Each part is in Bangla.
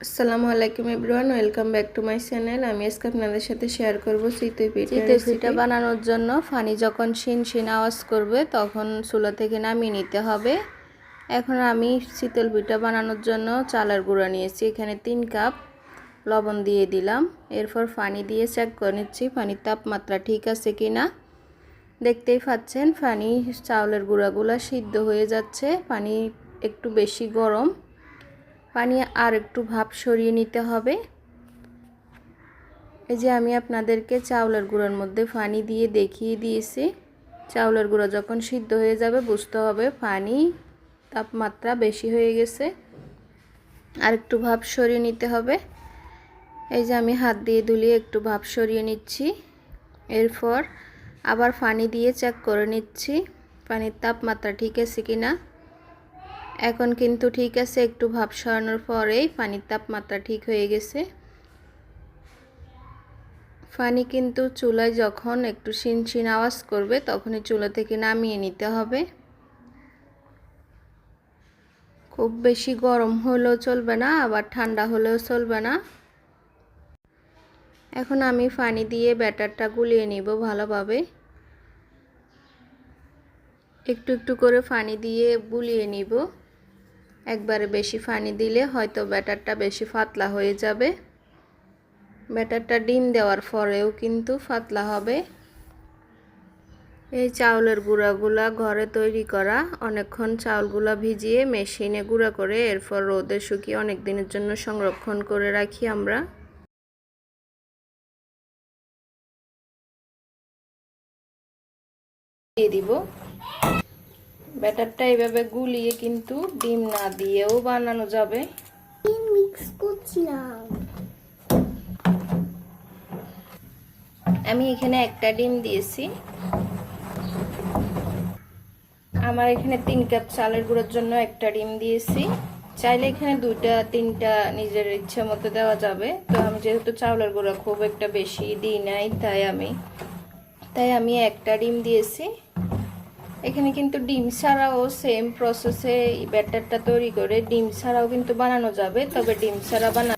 আসসালামু আলাইকুম everyone welcome back to my channel. আমি আজকে আপনাদের সাথে শেয়ার করব চিতই পিঠা চিতই পিঠা বানানোর জন্য ফানি যখন শিন শিন আওয়াজ করবে তখন চুলা থেকে নামিয়ে নিতে হবে। এখন আমি শীতল পিঠা বানানোর জন্য চালের গুঁড়া নিয়েছি এখানে তিন কাপ লবণ দিয়ে দিলাম। এরপর পানি দিয়ে চেক করে নিচ্ছি পানির তাপমাত্রা ঠিক আছে কি না দেখতেই পাচ্ছেন পানি চাউলের গুঁড়াগুলো সিদ্ধ হয়ে যাচ্ছে পানি একটু বেশি গরম। পানি আর একটু ভাপ সরিয়ে নিতে হবে। এই যে আমি আপনাদেরকে চাউলের গুঁড়োর মধ্যে পানি দিয়ে দেখিয়ে দিয়েছি। চাউলের গুঁড়ো যখন সিদ্ধ হয়ে যাবে, বুঝতে হবে পানি তাপমাত্রা বেশি হয়ে গেছে। আর একটু ভাপ সরিয়ে নিতে হবে। এই যে আমি হাত দিয়ে দুলিয়ে একটু ভাপ সরিয়ে নিচ্ছি। এরপর আবার পানি দিয়ে চেক করে নিচ্ছি পানির তাপমাত্রা ঠিক আছে কি না এখন কিন্তু ঠিক আছে, একটু ভাপ সরানোর পরেই পানির তাপমাত্রা ঠিক হয়ে গেছে। পানি কিন্তু চুলায় যখন একটু শিনশিন আওয়াজ করবে, তখনই চুলা থেকে নামিয়ে নিতে হবে। খুব বেশি গরম হলেও চলবে না, আবার ঠান্ডা হলেও চলবে না। এখন আমি পানি দিয়ে ব্যাটারটা গুলিয়ে নিব ভালোভাবে। একটু একটু করে পানি দিয়ে গুলিয়ে নিব। একবারে বেশি পানি দিলে হয়তো ব্যাটারটা বেশি পাতলা হয়ে যাবে। ব্যাটারটা ডিম দেওয়ার পরেও কিন্তু পাতলা হবে। এই চাউলের গুঁড়াগুলা ঘরে তৈরি করা, অনেকক্ষণ চাউলগুলা ভিজিয়ে মেশিনে গুঁড়া করে এরপর রোদে শুকিয়ে অনেক দিনের জন্য সংরক্ষণ করে রাখি আমরা। দিয়ে দিব। ব্যাটারটা এইভাবে গুলিয়ে কিন্তু ডিম না দিয়েও বানানো যাবে। মিক্স করছিলাম। আমি এখানে একটা ডিম দিয়েছি। আমার এখানে তিন কাপ চালের গুঁড়োর জন্য একটা ডিম দিয়েছি। চাইলে এখানে দুইটা তিনটা নিজের ইচ্ছে মতো দেওয়া যাবে। তো আমি যেহেতু চাউলের গুঁড়ো খুব একটা বেশি দিই নাই তাই আমি তাই আমি একটা ডিম দিয়েছি। এখানে কিন্তু ডিম ছাড়াও সেম প্রসেসে ব্যাটারটা তৈরি করে ডিম ছাড়াও কিন্তু বানানো যাবে, তবে ডিম ছাড়া বানা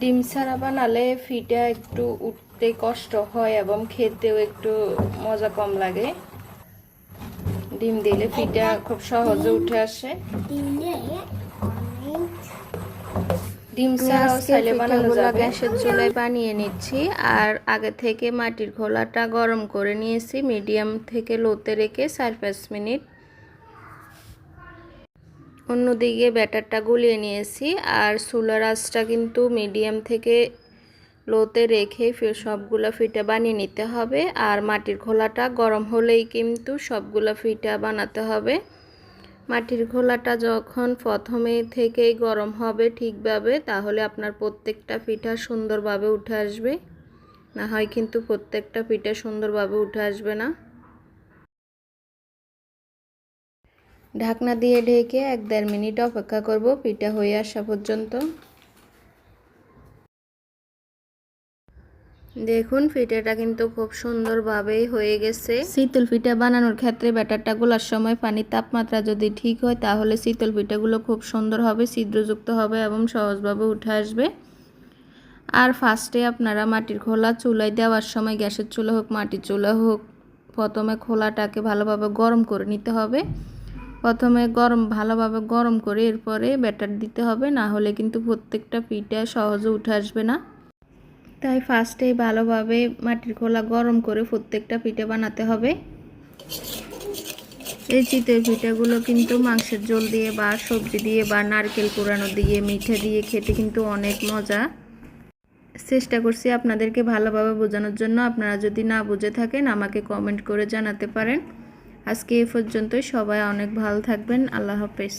ডিম ছাড়া বানালে ফিটা একটু উঠতে কষ্ট হয় এবং খেতেও একটু মজা কম লাগে। ডিম দিলে ফিটা খুব সহজে উঠে আসে। ডিম ছাড়াও চাইলে বানানো যাবে। গ্যাসের চুলায় বানিয়ে নিচ্ছি আর আগে থেকে মাটির খোলাটা গরম করে নিয়েছি মিডিয়াম থেকে লোতে রেখে চার পাঁচ মিনিট। অন্যদিকে ব্যাটারটা গুলিয়ে নিয়েছি আর চুলার আঁচটা কিন্তু মিডিয়াম থেকে লোতে রেখে ফের সবগুলো ফিটা বানিয়ে নিতে হবে আর মাটির খোলাটা গরম হলেই কিন্তু সবগুলো ফিটা বানাতে হবে। মাটির ঘোলাটা যখন প্রথমে থেকেই গরম হবে ঠিকভাবে, তাহলে আপনার প্রত্যেকটা পিঠা সুন্দরভাবে উঠে আসবে। না হয় কিন্তু প্রত্যেকটা পিঠা সুন্দরভাবে উঠে আসবে না। ঢাকনা দিয়ে ঢেকে এক দেড় মিনিট অপেক্ষা করব পিঠা হয়ে আসা পর্যন্ত। দেখুন পিঠাটা কিন্তু খুব সুন্দরভাবেই হয়ে গেছে। শীতল পিঠা বানানোর ক্ষেত্রে ব্যাটারটা গোলার সময় পানির তাপমাত্রা যদি ঠিক হয়, তাহলে শীতল পিঠাগুলো খুব সুন্দর হবে, ছিদ্রযুক্ত হবে এবং সহজভাবে উঠে আসবে। আর ফার্স্টে আপনারা মাটির খোলা চুলায় দেওয়ার সময় গ্যাসের চুলা হোক, মাটির চুলা হোক, প্রথমে খোলাটাকে ভালোভাবে গরম করে নিতে হবে। প্রথমে গরম, ভালোভাবে গরম করে এরপরে ব্যাটার দিতে হবে, না হলে কিন্তু প্রত্যেকটা পিঠা সহজে উঠে আসবে না। তাই ফার্স্টে ভালোভাবে মাটির খোলা গরম করে প্রত্যেকটা পিঠে বানাতে হবে। এই চিতের পিঠাগুলো কিন্তু মাংসের ঝোল দিয়ে বা সবজি দিয়ে বা নারকেল কোরানো দিয়ে, মিঠে দিয়ে খেতে কিন্তু অনেক মজা। চেষ্টা করছি আপনাদেরকে ভালোভাবে বোঝানোর জন্য। আপনারা যদি না বুঝে থাকেন, আমাকে কমেন্ট করে জানাতে পারেন। আজকে এ পর্যন্তই। সবাই অনেক ভালো থাকবেন। আল্লাহ হাফেজ।